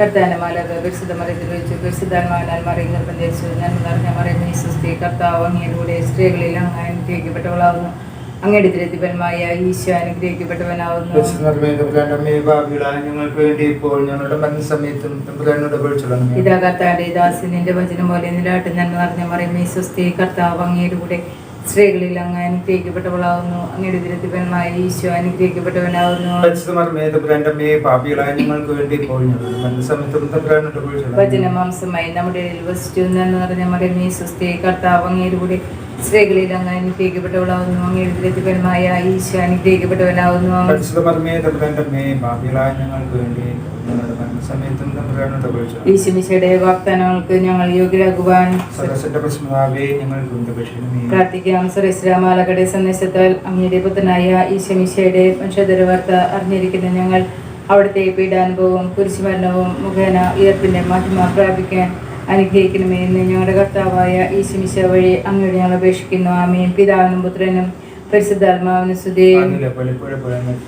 കർത്താനമാലക പരിശുദ്ധമറിയത്തിൽ വെച്ച് പരിശുദ്ധാത്മാവിനാൽ മറിയ നിർബന്ധിച്ചു ഞാൻ നിറഞ്ഞ മറിയ സുസ്തി കർത്താവ് അങ്ങയുടെ സ്ത്രീകളിൽ അങ്ങ് അങ്ങയുടെ തിരത്തിപരമായ ഈശോ അനുഗ്രഹിക്കപ്പെട്ടവനാവുന്നു. ഞങ്ങൾക്ക് വേണ്ടി ഇപ്പോൾ ഞങ്ങളുടെ മരണസമയത്തും ഇതാ കർത്താന്റെ ദാസി നിന്റെ വചനം പോലെ നിലാട്ട് നന്മ നിറഞ്ഞ മറിയമേ സുസ്തി കർത്താവ് അങ്ങയുടെ കൂടെ സ്ത്രീകളിൽ അങ്ങ് അനുഗ്രഹിക്കപ്പെട്ടവളാവുന്നു. അങ്ങയുടെ തിരത്തിപരമായ ഈശോ പൊഴിച്ചുള്ളണമേ വചനമാംസമായി നമ്മുടെ വസിച്ചു നന്മ നിറഞ്ഞ മറിയമേ സ്വസ്ഥയെ കർത്താവ് അങ്ങയുടെ കൂടെ സ്ത്രീകളിൽ അങ്ങ് അനുഗ്രഹിക്കപ്പെട്ടവളാവുന്നു. അങ്ങയുടെ തിരത്തിപരമായ ഈശോ അനുഗ്രഹിക്കപ്പെട്ടവനാവുന്നു. പരിശുദ്ധമേ ഈശുമിശയുടെ വാഗ്ദാനങ്ങൾക്ക് ഞങ്ങൾ യോഗ്യരാകുവാൻ പ്രാർത്ഥിക്കാം. സന്ദേശത്താൽ അങ്ങയുടെ പുത്രനായ ഈശമിശയുടെ അറിഞ്ഞിരിക്കുന്ന ഞങ്ങൾ അവിടുത്തെ പീഡാനുഭവവും കുരിശുമരണവും മുഖേന ഉയർപ്പിന്റെ മഹിമ പ്രാപിക്കാൻ അനുഗ്രഹിക്കണമേ എന്ന് ഞങ്ങളുടെ കർത്താവായ ഈശമിശ വഴി അങ്ങോട്ട് ഞങ്ങൾ അപേക്ഷിക്കുന്നു. ആമയും പിതാവിനും പുത്രനും പരിശുദ്ധാത്മാവിനും എപ്പോഴും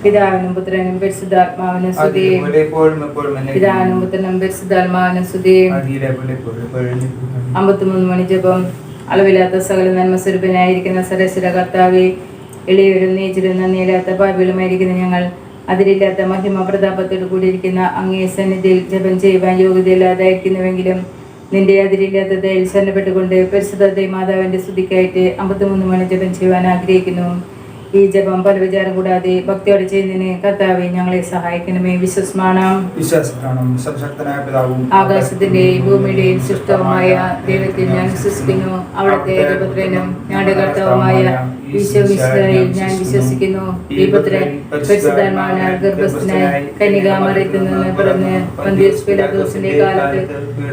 പിതാവിനും പുത്രനും പരിശുദ്ധാത്മാവിന് എപ്പോഴും പിതാവിനും പുത്രനും പരിശുദ്ധാത്മാവിന് എന്നേക്കും. അമ്പത്തിമൂന്ന് മണി ജപം. അളവില്ലാത്ത സകല നന്മ സ്വരൂപനായിരിക്കുന്ന സരസ്വര കർത്താവെ എളിയവരും നീച്ചിലും നന്ദിയില്ലാത്ത പാപികളുമായിരിക്കുന്ന ഞങ്ങൾ അതിരില്ലാത്ത മഹിമ പ്രതാപത്തോട് കൂടിയിരിക്കുന്ന അങ്ങേ സന്നിധിയിൽ ജപം ചെയ്യുവാൻ യോഗ്യതയില്ലാതായിരിക്കുന്നുവെങ്കിലും നിന്റെ അതിരില്ലാത്ത ദയയിൽ ശരണപ്പെട്ടുകൊണ്ട് പരിശുദ്ധ മാതാവിന്റെ സ്തുതിക്കായിട്ട് അമ്പത്തിമൂന്ന് മണി ജപം ചെയ്യുവാൻ ആഗ്രഹിക്കുന്നു. ഈ ജപം പല വിചാരം കൂടാതെ ഭക്തിയോടെ ചെയ്യുന്നതിന് കർത്താവെ ഞങ്ങളെ സഹായിക്കണമേ. വിശ്വസമാണ് ആകാശത്തിന്റെ ആകാശത്തിന്റെയും ഭൂമിയുടെയും സൃഷ്ടവുമായ ദൈവത്തിൽ ഞാൻ വിശ്വസിക്കുന്നു. അവിടുത്തെ ഞങ്ങളുടെ കർത്താവുമായ ഞാൻ വിശ്വസിക്കുന്നു. ഈ പുത്രൻ പരിശുദ്ധാത്മാവിനാൽ ഗർഭസ്ഥനായി നിന്ന് പിറന്ന് പന്തിയസ് പിലാത്തോസിന്റെ കാലത്ത്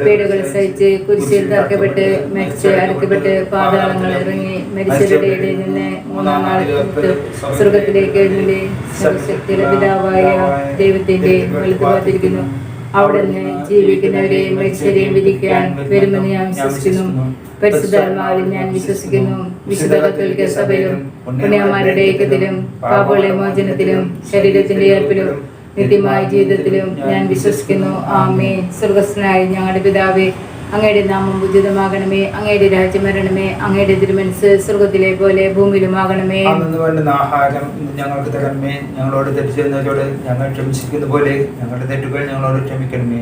പീഡകൾ സഹിച്ച് കുരിശിൽ തറക്കപ്പെട്ട് അടക്കപ്പെട്ട് പാതാളങ്ങൾ ഇറങ്ങി മരിച്ചവരുടെ ഇടയിൽ നിന്ന് മൂന്നാം നാൾ സ്വർഗത്തിലേക്ക് എഴുന്നള്ളി സർവശക്തിയുടെ പിതാവായ ദൈവത്തിന്റെ വലുത് കാത്തിരിക്കുന്നു. അവിടുന്ന് ജീവിക്കുന്നവരെയും മരിച്ചവരെയും വിധിക്കാൻ വരുമെന്ന് ഞാൻ വിശ്വസിക്കുന്നു. പരിശുദ്ധാത്മാവിൽ ഞാൻ വിശ്വസിക്കുന്നു. വിശുദ്ധ കത്തോലിക്ക സഭയിലും പുണ്യമാരുടെ ഏകത്തിലും മോചനത്തിലും ശരീരത്തിന്റെ ഏർപ്പിലും നിത്യമായ ജീവിതത്തിലും ഞാൻ വിശ്വസിക്കുന്നു. ആമേ സ്വർഗസ്നായി ഞങ്ങളുടെ പിതാവേ അങ്ങയുടെ നാമം ഉചിതമാകണമേ അങ്ങയുടെ രാജ്യം വരണമേ അങ്ങയുടെ തിരുമനസ് സ്വർഗത്തിലെ പോലെ ഭൂമിയിലുമാകണമേ. വേണ്ടുന്ന ആഹാരം ഞങ്ങൾക്ക് തരണമേ. ഞങ്ങളോട് തെറ്റ് ചെയ്യുന്നവരോട് ഞങ്ങൾ ക്ഷമിച്ചിരിക്കുന്ന പോലെ ഞങ്ങളുടെ തെറ്റുകൾ ഞങ്ങളോട് ക്ഷമിക്കണമേ.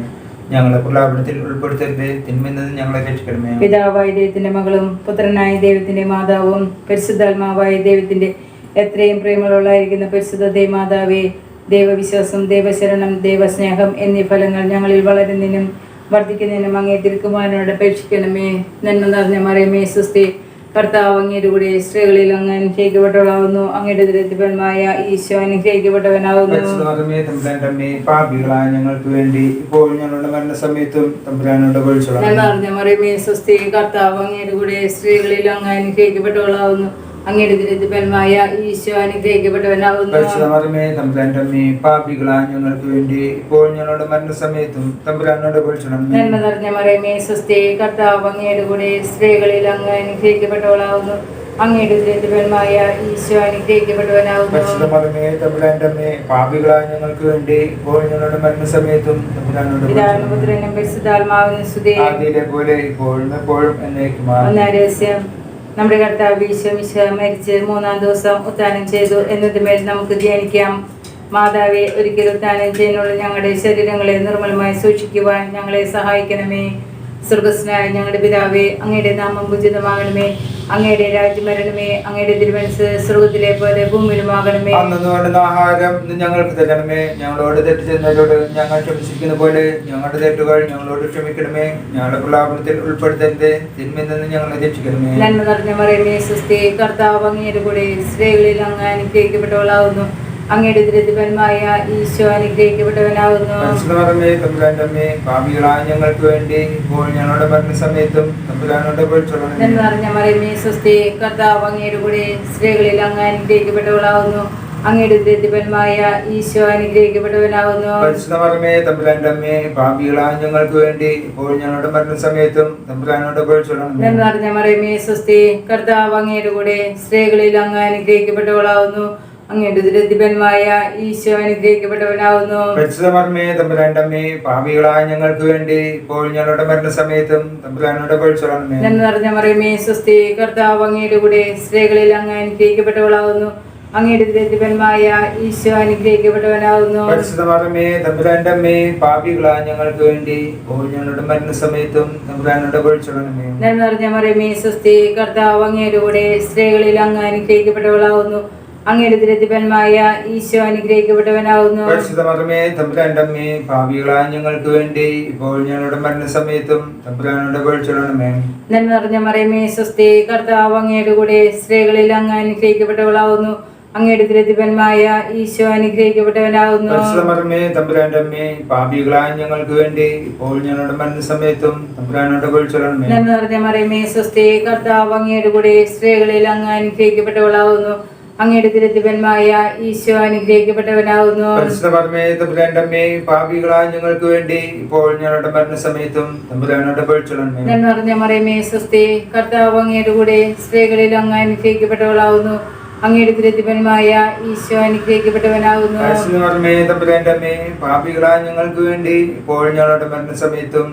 ഞങ്ങളെ പ്രലാപനത്തിൽ ഉൾപ്പെടുത്തരുത്. തിന്മെന്നത് ഞങ്ങളെ രക്ഷിക്കണമേ. പിതാവായ ദൈവത്തിന്റെ മകളും പുത്രനായ ദൈവത്തിന്റെ മാതാവും പരിശുദ്ധാത്മാവായ ദൈവത്തിന്റെ എത്രയും പ്രേമകളുള്ളായിരിക്കുന്ന പരിശുദ്ധ ദേവമാതാവേ ദൈവവിശ്വാസം ദൈവശരണം ദൈവസ്നേഹം എന്നീ ഫലങ്ങൾ ഞങ്ങളിൽ വളരുന്നതിനും വർദ്ധിക്കുന്നതിനും അങ്ങേ തിരുക്കുമാരനോട് അപേക്ഷിക്കണമേ. നന്മ നിറഞ്ഞ മറിയമേ സുസ്തി. കർത്താവ് അങ്ങയുടെ കൂടെ സ്ത്രീകളിൽ അങ്ങ് അനുഗ്രഹിക്കപ്പെട്ടവളാവുന്നു. അങ്ങയുടെ ദുരിതപരമായ ഈശോ അനുഗ്രഹിക്കപ്പെട്ടവനാവുന്നു. പരിശുദ്ധമേ പാപികളായ ഞങ്ങൾക്ക് വേണ്ടി ഇപ്പോൾ ഞങ്ങളുടെ മരണസമയത്തും തമ്പുരാനോട് നന്മ പൊഴിച്ചോളാം നിറഞ്ഞ മറിയമേ സുസ്തി കർത്താവ് അങ്ങയുടെ കൂടെ സ്ത്രീകളിൽ അങ്ങ് അനുഗ്രഹിക്കപ്പെട്ടവളാവുന്നു. അങ്ങയുടെ ദുരിതപരമായ ഈശോ അനുഗ്രഹിക്കപ്പെട്ടവനാവുന്നു പരിശുദ്ധമേ തമ്പുരാന്റെ അമ്മേ പാപികളായ ഞങ്ങൾക്ക് വേണ്ടി ഇപ്പോൾ ഞങ്ങളുടെ മരണസമയത്തും തമ്പുരാനോട് നന്മ നിറഞ്ഞ മറിയമേ സുസ്തി കർത്താവ് അങ്ങയുടെ കൂടെ സ്ത്രീകളിൽ അങ്ങ് അനുഗ്രഹിക്കപ്പെട്ടവളാവുന്നു. അങ്ങയുടെ ദുരിതപരമായ ഈശോ അമ്മേ പാപികളായ ഞങ്ങൾക്ക് വേണ്ടി ഇപ്പോൾ ഞങ്ങളുടെ മരണസമയത്തും പോലെ ഇപ്പോഴും രഹസ്യം നമ്മുടെ കർത്താവ് ഈശോമിശ മരിച്ച് മൂന്നാം ദിവസം ഉത്താനം ചെയ്തു എന്നതുമേൽ നമുക്ക് ധ്യാനിക്കാം. മാതാവെ ഒരിക്കൽ ഉത്താനം ചെയ്യുന്നുള്ള ഞങ്ങളുടെ ശരീരങ്ങളെ നിർമ്മലമായി സൂക്ഷിക്കുവാൻ ഞങ്ങളെ സഹായിക്കണമേ. സ്വർഗസ്നായ ഞങ്ങളുടെ പിതാവേ അങ്ങയുടെ നാമം ഉചിതമാകണമേ. അങ്ങയുടെ രാജ്യമരണമേ അങ്ങയുടെ തിരുമനസ് സ്രോതത്തിലെ പോലെ ഭൂമിയിലുമാകണമേ അന്നു ആഹാരം ഞങ്ങൾക്ക് തരണമേ. ഞങ്ങളോട് തെറ്റ് ചെയ്യുന്നവരോട് ഞങ്ങൾ ക്ഷമിച്ചിരിക്കുന്ന പോലെ ഞങ്ങളുടെ തെറ്റുകൾ ഞങ്ങളോട് ക്ഷമിക്കണമേ. ഞങ്ങളുടെ പ്രലാപനത്തിൽ ഉൾപ്പെടുത്തരുത്. തിന്മയിൽ നിന്ന് ഞങ്ങളെ രക്ഷിക്കണമേ. നന്മ നിറഞ്ഞ മറിയമേ സുസ്ഥി കർത്താവ് അങ്ങയുടെ കൂടെ സ്ത്രീകളിൽ അങ്ങ് അനുഗ്രഹിക്കപ്പെട്ടവളാവുന്നു. അങ്ങയുടെ ദുരിതപരമായ ഈശോ അമ്മേ പാപികളായ ഞങ്ങൾക്ക് വേണ്ടി ഇപ്പോൾ ഞങ്ങളുടെ മരണസമയത്തും തമ്പുരാനോട് പൊഴിച്ചോളണമേ നന്മ നിറഞ്ഞ മറിയമേ സുസ്ഥി കർത്താവ് അങ്ങയുടെ കൂടെ സ്ത്രീകളിൽ അങ്ങ് അനുഗ്രഹിക്കപ്പെട്ടവളാകുന്നു അങ്ങയുടെ ദുരിതപരമായ ഈശോ അനുഗ്രഹിക്കപ്പെട്ടവനാകുന്നു തമ്പുരാന്റെ അമ്മേ പാപികളായ ഞങ്ങൾക്ക് വേണ്ടി ഇപ്പോൾ ഞങ്ങളുടെ മരണസമയത്തും തമ്പുരാനോട് നിറഞ്ഞ മറിയമേ സ്വസ്തി കർത്താവ് അങ്ങയുടെ കൂടെ സ്ത്രീകളിൽ അങ്ങ് അനുഗ്രഹിക്കപ്പെട്ടവളാവുന്നു. അങ്ങയുടെ ദുരധിപന്മായ ഈശോ അനുഗ്രഹിക്കപ്പെട്ടവനാവുന്നു. പരിശുദ്ധമർമ്മേ തമ്പുരാന്റെ അമ്മേ പാപികളായ ഞങ്ങൾക്ക് വേണ്ടി ഇപ്പോൾ ഞങ്ങളുടെ മരണസമയത്തും തമ്പുരാനോട് പഴിച്ചോളണമേ നന്മ നിറഞ്ഞ മറിയമേ സ്വസ്തി കർത്താവ് അങ്ങയുടെ കൂടെ സ്ത്രീകളിൽ അങ്ങ് അനുഗ്രഹിക്കപ്പെട്ടവളാവുന്നു. അങ്ങയുടെ ദുരധിപന്മായ ഈശോ അനുഗ്രഹിക്കപ്പെട്ടവനാവുന്നു. പരിശുദ്ധമർമ്മേ തമ്പുരാന്റെ അമ്മേ പാപികളായ ഞങ്ങൾക്ക് വേണ്ടി ഇപ്പോൾ ഞങ്ങളുടെ മരണസമയത്തും തമ്പുരാനോട് പഴിച്ചോളണമേ നന്മ നിറഞ്ഞ മറിയമേ സ്വസ്തി കർത്താവ് അങ്ങയുടെ കൂടെ സ്ത്രീകളിൽ അങ്ങ് അനുഗ്രഹിക്കപ്പെട്ടവളാവുന്നു. അങ്ങയുടെ തിരുത്തിപ്പന്മായ ഈശോ അനുഗ്രഹിക്കപ്പെട്ടവനാവുന്നു. പരിശുദ്ധമർമ്മേ തമ്പുരാന്റമ്മേ പാപികളായ ഞങ്ങൾക്ക് വേണ്ടി ഇപ്പോൾ ഞങ്ങളുടെ മരണസമയത്തും തമ്പുരാനോട് പഴിച്ചോളണമേ നന്മ നിറഞ്ഞ മറിയമേ സ്വസ്തി കർത്താവ് അങ്ങയുടെ കൂടെ സ്ത്രീകളിൽ അങ്ങ് അനുഗ്രഹിക്കപ്പെട്ടവളാവുന്നു. അങ്ങയുടെ തിരുത്തിപ്പന്മായ ഈശോ അനുഗ്രഹിക്കപ്പെട്ടവനാവുന്നു. പരിശുദ്ധമർമ്മേ തമ്പുരാന്റമ്മേ പാപികളായ ഞങ്ങൾക്ക് വേണ്ടി ഇപ്പോൾ ഞങ്ങളുടെ മരണസമയത്തും തമ്പുരാനോട് പഴിച്ചോളണമേ നന്മ നിറഞ്ഞ മറിയമേ സ്വസ്തി കർത്താവ് അങ്ങയുടെ കൂടെ സ്ത്രീകളിൽ അങ്ങ് അനുഗ്രഹിക്കപ്പെട്ടവളാവുന്നു. അങ്ങയുടെ ദുരധിപന്മായ ഈശോ അനുഗ്രഹിക്കപ്പെട്ടവനാകുന്നു പാപികളായ ഞങ്ങൾക്ക് വേണ്ടി ഇപ്പോൾ ഞങ്ങളുടെ മരണസമയത്തും തമ്പുരാനോട് ഞാൻ നിറഞ്ഞ മറിയമേ സ്വസ്തി കർത്താവ് അങ്ങയുടെ കൂടെ സ്ത്രീകളിൽ അങ്ങ് അനുഗ്രഹിക്കപ്പെട്ടവളാവുന്നു. അങ്ങയുടെ തിരുത്തിപന്മായ ഈശോ അനുഗ്രഹിക്കപ്പെട്ടവനാകുന്നു പാപികളായ ഞങ്ങൾക്ക് വേണ്ടി ഇപ്പോൾ ഞങ്ങളുടെ മരണസമയത്തും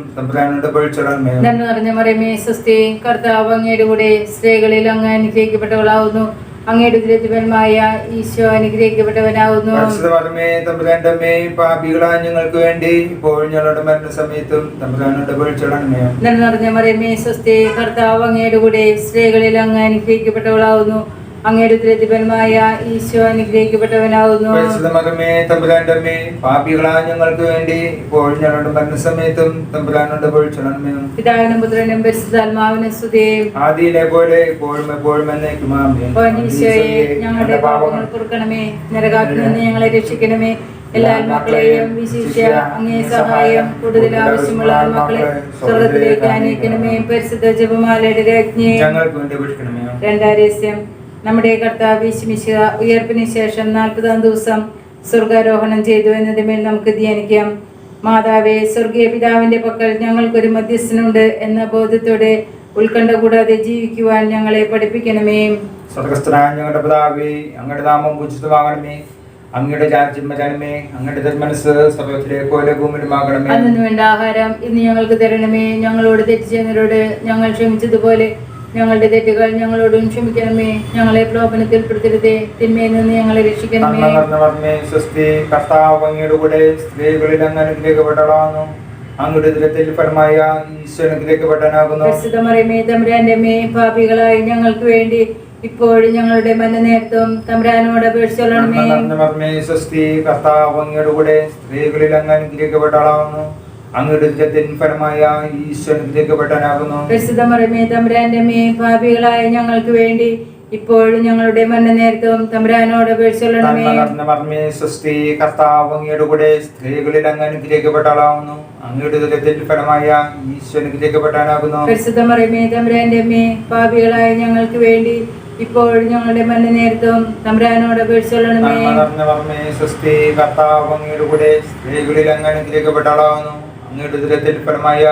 നന്മ നിറഞ്ഞ മറിയമേ സ്വസ്തി കർത്താവ് അങ്ങയുടെ കൂടെ സ്ത്രീകളിൽ അങ്ങ് അനുഗ്രഹിക്കപ്പെട്ടവളാവുന്നു. അങ്ങയുടെ ദുരധിപന്മായ ഈശോ അനുഗ്രഹിക്കപ്പെട്ടവനാകുന്നു പാപികളായ ഞങ്ങൾക്ക് വേണ്ടി ഇപ്പോൾ ഞങ്ങളുടെ മരണസമയത്തും തമ്പുരാനോട് നിറഞ്ഞ മറിയമേ സ്വസ്തി കർത്താവ് അങ്ങയുടെ കൂടെ സ്ത്രീകളിൽ അങ്ങ് അനുഗ്രഹിക്കപ്പെട്ടവളാവുന്നു. അങ്ങയുടെ ദുരധിപന്മായ ഈശോ അനുഗ്രഹിക്കപ്പെട്ടവനാകുന്നു. പരിശുദ്ധമർമ്മേ തമ്പുരാന്റെ അമ്മേ പാപികളായ ഞങ്ങൾക്ക് വേണ്ടി ഇപ്പോൾ ഞങ്ങളുടെ മരണസമയത്തും തമ്പുരാനോട് പഴിച്ചോളണമേ പിതാവിനും പുത്രനും പരിശുദ്ധാത്മാവിനും ആദിയിലെ പോലെ ഇപ്പോഴും എപ്പോഴും എന്നേക്കും ആമേൻ. ഈശോയെ ഞങ്ങളുടെ പാപങ്ങൾ പൊറുക്കണമേ നരകാത്തിൽ നിന്ന് ഞങ്ങളെ രക്ഷിക്കണമേ. എല്ലാ ആത്മാക്കളെയും വിശിഷ്യ അങ്ങേ സഹായം കൂടുതൽ ആവശ്യമുള്ള ആത്മാക്കളെ സ്വർഗത്തിലേക്ക് അനയിക്കണമേ പരിശുദ്ധ ജപമാലയുടെ രാജ്ഞി. ഞങ്ങൾക്ക് വേണ്ടി വിളിക്കണമേ. രണ്ടാം രഹസ്യം. നമ്മുടെ കർത്താവ് വിശ്മിശിക ഉയർപ്പിന് ശേഷം നാൽപ്പതാം ദിവസം സ്വർഗാരോഹണം ചെയ്തു എന്നതിന്മേൽ നമുക്ക് ധ്യാനിക്കാം. മാതാവേ സ്വർഗീയ പിതാവിന്റെ പക്കൽ ഞങ്ങൾക്കൊരു മധ്യസ്ഥനുണ്ട് എന്ന ബോധത്തോടെ ഉത്കണ്ഠ കൂടാതെ ജീവിക്കുവാൻ ഞങ്ങളെ പഠിപ്പിക്കണമേ. സ്വർഗസ്ഥനായ ഞങ്ങളുടെ പിതാവേ അങ്ങയുടെ നാമം പൂജിതമാകണമേ അങ്ങയുടെ രാജ്യം വരണമേ. അങ്ങയുടെ തിരുമനസ് സ്വർഗത്തിലെ പോലെ ഭൂമിയിലുമാകണമേ അന്നു വേണ്ട ആഹാരം ഇന്ന് ഞങ്ങൾക്ക് തരണമേ. ഞങ്ങളോട് തെറ്റിച്ചവരോട് ഞങ്ങൾ ക്ഷമിച്ചതുപോലെ ഞങ്ങളുടെ തെറ്റുകൾ ഞങ്ങളോടും ക്ഷമിക്കണമേ. ഞങ്ങളെ പ്രലോഭനത്തിൽ പെടുത്തരുതേ. തിന്മയിൽ നിന്ന് ഞങ്ങളെ രക്ഷിക്കണമേ. സ്വസ്തി കർത്താവ് അങ്ങയുടെ കൂടെ സ്ത്രീകളിൽ അങ്ങ് അങ്ങയുടെ ദുരത്തിൽ ഫലമായ ഈശ്വര അനുഗ്രഹിക്കപ്പെടാനാകുന്നു പരിശുദ്ധ മറിയമേ തമ്പുരാന്റെ അമ്മേ പാപികളായി ഞങ്ങൾക്ക് വേണ്ടി ഇപ്പോഴും ഞങ്ങളുടെ മന നേരത്തും തമ്പുരാനോട് അപേക്ഷിച്ചോളണമേ. സ്വസ്തി കർത്താവ് അങ്ങയുടെ കൂടെ സ്ത്രീകളിൽ അങ്ങ് അനുഗ്രഹിക്കപ്പെട്ടതാകുന്നു അങ്ങയുടെ ഫലമായ തമ്പുരാന്റെ പാപികളായ ഞങ്ങൾക്ക് വേണ്ടി ഇപ്പോഴും ഞങ്ങളുടെ മണ്ണ നേരത്തും തമ്പുരാനോട് കർത്താവ് അങ്ങയുടെ കൂടെ സ്ത്രീകളിൽ അങ്ങ് അനുഗ്രഹിക്കപ്പെട്ടതാകുന്നു അങ്ങയുടെ ദുരത്തിൽ ഫലമായ തമ്പുരാന്റെ ഞങ്ങൾക്ക് വേണ്ടി ഇപ്പോഴും ഞങ്ങളുടെ മണ്ണ് നേരത്തും തമ്പുരാനോട് കർത്താവ് അങ്ങയുടെ കൂടെ സ്ത്രീകളിൽ അങ്ങ് അനുഗ്രഹിക്കപ്പെട്ടതാകുന്നു അങ്ങയുടെ ദുരത്തിൽ ഫലമായ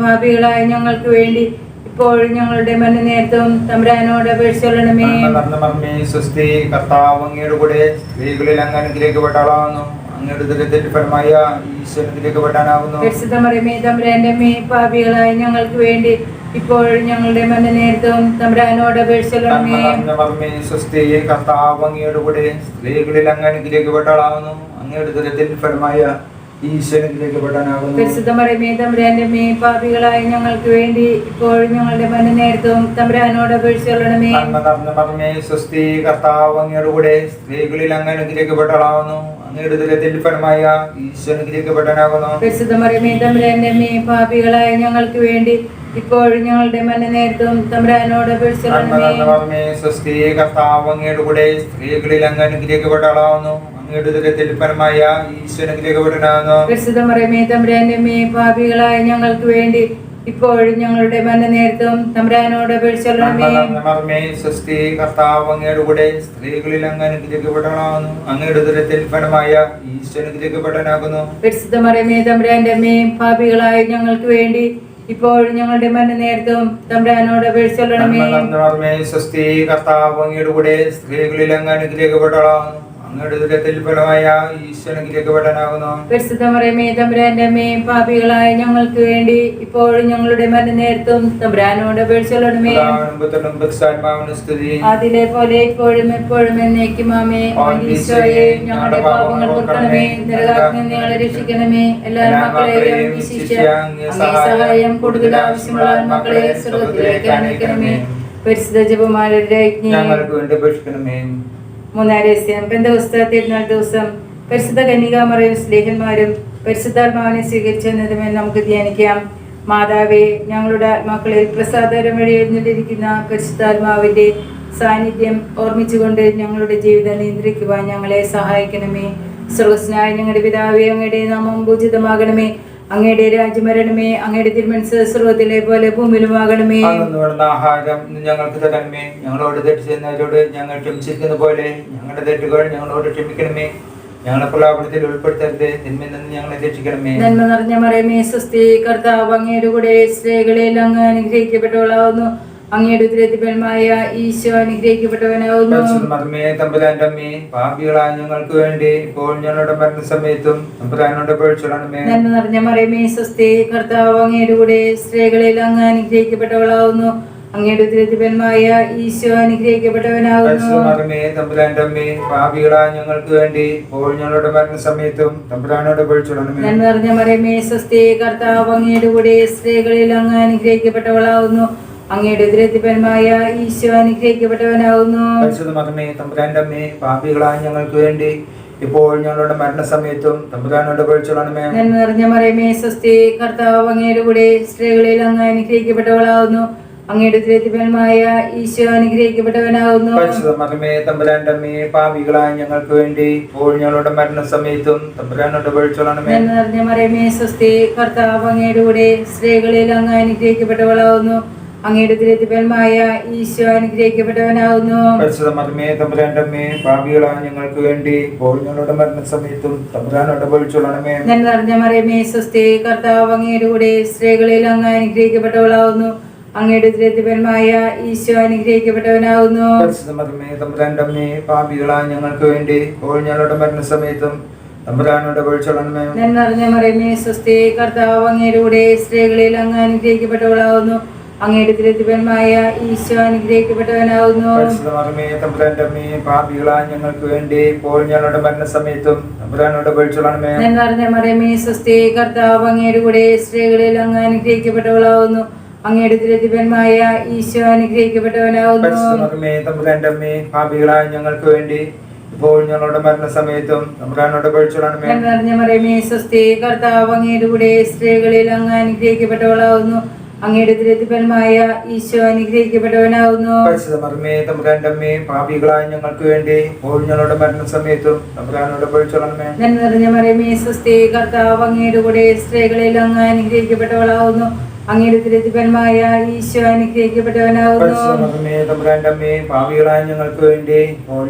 പാപികളായ ഞങ്ങൾക്ക് വേണ്ടി ഇപ്പോൾ ഞങ്ങളുടെ മണ്ണ് നേരത്തും തമ്പുരാനോട് അപേക്ഷിച്ചോളണമേ. നിറഞ്ഞ മർമ്മേ സ്വസ്തി കർത്താവ് അങ്ങയുടെ കൂടെ സ്ത്രീകളിൽ അങ്ങ് അങ്ങയുടെ ദുരത്തിൽ ഫലമായ പാപികളായ ഞങ്ങൾക്ക് വേണ്ടി ഇപ്പോൾ ഞങ്ങളുടെ മണ്ണ് നേരത്തും തമ്പുരാനോട് അപേക്ഷിച്ചോളണമേ. നിറഞ്ഞ മർമ്മേ സ്വസ്തി കർത്താവ് അങ്ങയുടെ കൂടെ സ്ത്രീകളിൽ അങ്ങ് അനുഗ്രഹിക്കപ്പെട്ടതാകുന്നു അങ്ങയുടെ ദുരത്തിൽ ഫലമായ ഈശ്വരനിലേക്ക് പാപികളായ ഞങ്ങൾക്ക് വേണ്ടി ഇപ്പോൾ ഞങ്ങളുടെ മന്ന നേരത്തും തമ്പുരാനോട് അപേക്ഷിച്ചോളണമേ നന്മ സ്വസ്തി കർത്താവ് അങ്ങയുടെ കൂടെ സ്ത്രീകളിൽ അങ്ങ് അങ്ങയുടെ ദുരത്തിൽ ഫലമായ തമ്പുരാന്റെ പാപികളായ ഞങ്ങൾക്ക് വേണ്ടി ഇപ്പോഴും ഞങ്ങളുടെ മന്ന നേരത്തും തമ്പുരാനോട് മർമ്മേ സ്വസ്തി കർത്താവ് അങ്ങയുടെ കൂടെ സ്ത്രീകളിൽ അങ്ങ് അങ്ങയുടെ പാപികളായ ഞങ്ങൾക്ക് വേണ്ടി ഇപ്പോഴും ഞങ്ങളുടെ മന നേരത്തും തമ്പുരാനോട് അപേക്ഷിച്ചോളണമേ സ്വസ്തി കർത്താവ് അങ്ങയുടെ കൂടെ സ്ത്രീകളിൽ അങ്ങ് അനുഗ്രഹിക്കപ്പെടണമെന്നു അങ്ങയുടെ ദുരത്തിൽ ഫലമായ ഈശ്വര അനുഗ്രഹിക്കപ്പെടാനാകുന്നു. തമ്പുരാന്റെ അമ്മേ പാപികളായ ഞങ്ങൾക്ക് വേണ്ടി ഇപ്പോഴും ഞങ്ങളുടെ മന നേരത്തും തമ്പുരാനോട് അപേക്ഷിച്ചൊള്ളണമേ നന്മ സ്വസ്തി കർത്താവ് അങ്ങയുടെ കൂടെ സ്ത്രീകളിൽ അങ്ങ് അനുഗ്രഹിക്കപ്പെടണം അങ്ങയുടെ ദുരത്തിൽ ഫലമായ ഈശ്വരൻ അനുഗ്രഹിക്കപ്പെടാനാകുന്നു പരിശുദ്ധമറിയമേ തമ്പുരാന്റെ അമ്മേ പാപികളായ ഞങ്ങൾക്ക് വേണ്ടി ഇപ്പോഴും ഞങ്ങളുടെ മരണ നേരത്തും തമ്പുരാനോട് അതിലെ പോലെ ഇപ്പോഴും എപ്പോഴും എന്നേക്കും ആമേ ഈശോയെ ഞങ്ങളുടെ പാപങ്ങൾ കൊടുക്കണമേ നിരകാഗ്നി ഞങ്ങളെ രക്ഷിക്കണമേ. എല്ലാ മക്കളെയും വിശിഷ്യ സഹായം കൂടുതൽ ആവശ്യമുള്ള മക്കളെ സ്വർഗത്തിലേക്ക് അനയിക്കണമേ പരിശുദ്ധ ജപമാരുടെ ഞങ്ങൾക്ക് വേണ്ടി അപേക്ഷിക്കണമേ. മൂന്നാം രഹസ്യം പെന്തവസ്ത തിരുനാൾ ദിവസം? പരിശുദ്ധ കന്യകാമറയും സ്നേഹന്മാരും പരിശുദ്ധാത്മാവിനെ സ്വീകരിച്ചെന്നതുമേ നമുക്ക് ധ്യാനിക്കാം. മാതാവേ ഞങ്ങളുടെ ആത്മാക്കളിൽ പ്രസാദരം വഴി എഴുന്നള്ളിരിക്കുന്ന പരിശുദ്ധാത്മാവിന്റെ സാന്നിധ്യം ഓർമ്മിച്ചുകൊണ്ട് ഞങ്ങളുടെ ജീവിതം നിയന്ത്രിക്കുവാൻ ഞങ്ങളെ സഹായിക്കണമേ. സ്രോസ്നായ ഞങ്ങളുടെ പിതാവേ അങ്ങയുടെ നാമം പൂജിതമാകണമേ. അങ്ങയുടെ രാജ്യം വരണമേ അങ്ങയുടെ തിരുമനസ് പോലെ ഭൂമിയിലുമാകണമേ ആകണമേ. ആഹാരം ഞങ്ങൾക്ക് തരണമേ. ഞങ്ങളോട് തെറ്റ് ചെയ്യുന്നവരോട് ഞങ്ങൾ ക്ഷമിച്ചിരിക്കുന്ന പോലെ ഞങ്ങളുടെ തെറ്റുകൾ ഞങ്ങളോട് ക്ഷമിക്കണമേ. ഞങ്ങളെ പ്രലാപനത്തിൽ ഉൾപ്പെടുത്തരുത്. തിന്മയിൽ നിന്ന് ഞങ്ങളെ രക്ഷിക്കണമേ. നന്മ നിറഞ്ഞ മറയമേ സ്വസ്തി കർത്താവ് അങ്ങയുടെ കൂടെ സ്ത്രീകളെല്ലാം അങ്ങ് അനുഗ്രഹിക്കപ്പെട്ടവളാവുന്നു. അങ്ങയുടെ ഉദ്രതിപരമായ ഈശോ അനുഗ്രഹിക്കപ്പെട്ടവനാവുന്നു പാപികളായ ഞങ്ങൾക്ക് വേണ്ടി ഇപ്പോൾ ഞങ്ങളുടെ മരണസമയത്തും നന്മ നിറഞ്ഞ മറിയമേ സ്വസ്തി കർത്താവ് അങ്ങയുടെ കൂടെ സ്ത്രീകളിൽ അങ്ങ് അനുഗ്രഹിക്കപ്പെട്ടവളാവുന്നു. അങ്ങയുടെ ഉദ്രതിപരമായ ഈശോ അനുഗ്രഹിക്കപ്പെട്ടവനാവുന്നു. പാപികളായ ഞങ്ങൾക്ക് വേണ്ടി ഇപ്പോൾ ഞങ്ങളുടെ മരണസമയത്തും തമ്പുരാനോട് നന്മ നിറഞ്ഞ മറിയമേ സ്വസ്തി കർത്താവ് അങ്ങയുടെ കൂടെ സ്ത്രീകളിൽ അങ്ങ് അനുഗ്രഹിക്കപ്പെട്ടവളാവുന്നു. അങ്ങയുടെ ഉദ്രതിപരമായ ഈശോ അനുഗ്രഹിക്കപ്പെട്ടവനാകുന്നു മകനെ തമ്പുരാന്റെ അമ്മേ പാപികളായ ഞങ്ങൾക്ക് വേണ്ടി ഇപ്പോൾ ഞങ്ങളുടെ മരണസമയത്തും തമ്പുരാനോട് നന്മ നിറഞ്ഞ മറിയമേ സ്വസ്തി കർത്താവ് അങ്ങയുടെ കൂടെ സ്ത്രീകളിൽ അങ്ങ് അനുഗ്രഹിക്കപ്പെട്ടവളാകുന്നു അങ്ങയുടെ ഉദ്രതിപരമായ ഈശോ അനുഗ്രഹിക്കപ്പെട്ടവനാകുന്നു മകമേ തമ്പുരാന്റെ അമ്മേ പാപികളായ ഞങ്ങൾക്ക് വേണ്ടി ഇപ്പോൾ ഞങ്ങളുടെ മരണസമയത്തും തമ്പുരാനോട് പഴിച്ചിടണമേ നന്മ നിറഞ്ഞ മറിയമേ സ്വസ്തി കർത്താവ് അങ്ങയുടെ കൂടെ സ്ത്രീകളിൽ അങ്ങ് അനുഗ്രഹിക്കപ്പെട്ടവളാവുന്നു. അങ്ങയുടെ ഈശോ അനുഗ്രഹിക്കപ്പെട്ടവനാകുന്നു പരിശുദ്ധ മകമേ തമ്പുരാന്റെ അമ്മേ പാപികളായ ഞങ്ങൾക്ക് വേണ്ടി. ഇപ്പോൾ ഞങ്ങളുടെ മരണസമയത്തും തമ്പുരാനോട് പഴിച്ചിടണമേ നന്മ നിറഞ്ഞ മറിയമേ സ്വസ്തി കർത്താവ് അങ്ങയുടെ കൂടെ സ്ത്രീകളിൽ അങ്ങ് അനുഗ്രഹിക്കപ്പെട്ടവളാവുന്നു. അങ്ങയുടെ ഈശോ അനുഗ്രഹിക്കപ്പെട്ടവനാകുന്നു പരിശുദ്ധ മകമേ തമ്പുരാന്റെ അമ്മേ പാപികളായ ഞങ്ങൾക്ക് വേണ്ടി. ഇപ്പോൾ ഞങ്ങളുടെ മരണസമയത്തും നിറഞ്ഞ മറിയമേ സ്വസ്തി കർത്താവ് അങ്ങയുടെ കൂടെ സ്ത്രീകളിൽ അങ്ങ് അനുഗ്രഹിക്കപ്പെട്ടവളാവുന്നു. അങ്ങയുടെ തിരുത്തിപന്മായ ഈശോ അനുഗ്രഹിക്കപ്പെട്ടവനാകുന്നു പാപികളായ ഞങ്ങൾക്ക് വേണ്ടി ഇപ്പോൾ ഞങ്ങളുടെ മരണസമയത്തും നിറഞ്ഞ മറിയമേ സ്വസ്തി കർത്താവ് അങ്ങയുടെ കൂടെ സ്ത്രീകളിൽ അങ്ങ് അനുഗ്രഹിക്കപ്പെട്ടവളാവുന്നു. അങ്ങയുടെ തിരുത്തിപന്മായ ഈശോ അമ്മേ പാപികളായ ഞങ്ങൾക്ക് വേണ്ടി ഇപ്പോൾ ഞങ്ങളുടെ മരണസമയത്തും തമ്പുരാനോട് നന്മ നിറഞ്ഞ മറിയമേ സ്വസ്തി കർത്താവ് അങ്ങയുടെ കൂടെ സ്ത്രീകളിൽ അങ്ങ് അനുഗ്രഹിക്കപ്പെട്ടവളാവുന്നു. അങ്ങയുടെ തിരുത്തിപ്പനുമായ ഈശോ അനുഗ്രഹിക്കപ്പെട്ടവനാവുന്നു. പരിശുദ്ധ മകമേ തമ്പുരാന്റെ അമ്മേ പാപികളായ ഞങ്ങൾക്ക് വേണ്ടി ഇപ്പോൾ ഞങ്ങളുടെ മരണസമയത്തും തമ്പുരാനോട് പഴിച്ചിടണമേ ഞാൻ നിറഞ്ഞ മറിയമേ സ്വസ്തി കർത്താവ് അങ്ങയുടെ കൂടെ സ്ത്രീകളിൽ അങ്ങ് അനുഗ്രഹിക്കപ്പെട്ടവളാവുന്നു. അങ്ങയുടെ തിരുത്തിപന്മായ ഈശോ ഞങ്ങൾക്ക് വേണ്ടി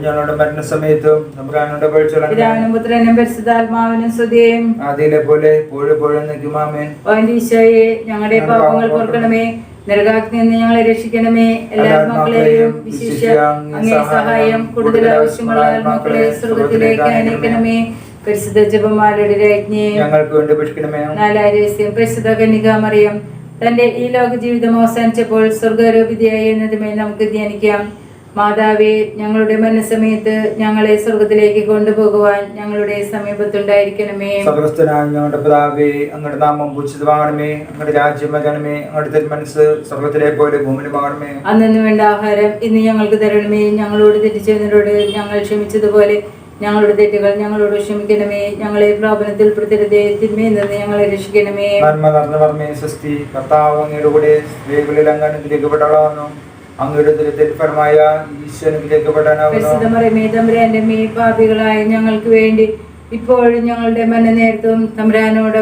ഞങ്ങളുടെ മരണസമയത്തും തമ്പുരാനോട് പഴിച്ചിടണമേ പിതാവിനും പുത്രനും പരിശുദ്ധാത്മാവിനും സ്തുതിയും. അതിലെ പോലെ പോഴുപോഴും നിൽക്കുമാമേൻ ഈശോയെ ഞങ്ങളുടെ പാപങ്ങൾ പൊറുക്കണമേ. നരകാഗ്നി നിന്ന് ഞങ്ങളെ രക്ഷിക്കണമേ. എല്ലാ മക്കളെയും വിശിഷ്യ അങ്ങേ സഹായം കൂടുതൽ ആവശ്യമുള്ള ആത്മാക്കളെ സ്വർഗത്തിലേക്ക് അനയിക്കണമേ പരിശുദ്ധ ജപമാലയുടെ രാജ്ഞിയെ ഞങ്ങൾക്ക് വേണ്ടി പുഷ്പിക്കണമേ നാലാം രഹസ്യം പരിശുദ്ധ കന്യകാമറിയം. തന്റെ ഈ ലോക ജീവിതം അവസാനിച്ചപ്പോൾ സ്വർഗരൂപിതയായി എന്നതുമേൽ നമുക്ക് ധ്യാനിക്കാം. മാതാവേ ഞങ്ങളുടെ മനസ്സമയത്ത് ഞങ്ങളെ സ്വർഗത്തിലേക്ക് കൊണ്ടുപോകുവാൻ ഞങ്ങളുടെ സമീപത്തുണ്ടായിരിക്കണമേ. സർവസ്ഥനായ ഞങ്ങളുടെ പിതാവേ അങ്ങയുടെ നാമം പൂജിതമാകണമേ. അങ്ങയുടെ രാജ്യം വരണമേ. അങ്ങയുടെ തിരുമനസ് സ്വർഗത്തിലെ പോലെ ഭൂമിയിലുമാകണമേ അന്നു വേണ്ട ആഹാരം ഇന്ന് ഞങ്ങൾക്ക് തരണമേ. ഞങ്ങളോട് തിരിച്ചതിനോട് ഞങ്ങൾ ക്ഷമിച്ചതുപോലെ ഞങ്ങളുടെ തെറ്റുകൾ ഞങ്ങളോട് ക്ഷമിക്കണമേ. ഞങ്ങളെ പ്രാപനത്തിൽ പെടുത്തരുതേ. തിന്മയിൽ നിന്ന് ഞങ്ങളെ രക്ഷിക്കണമേ. നന്മ നിറഞ്ഞ വർമ്മേ സൃഷ്ടി. കർത്താവ് അങ്ങയുടെ കൂടെ സ്ത്രീകളിൽ അങ്ങ് അനുഗ്രഹിക്കപ്പെട്ടവളാവുന്നു അങ്ങയുടെ അനുഗ്രഹിക്കപ്പെടാനാവുന്നു പാപികളായ ഞങ്ങൾക്ക് വേണ്ടി ഇപ്പോഴും ഞങ്ങളുടെ മനനേരത്തും തമ്പുരാനോട്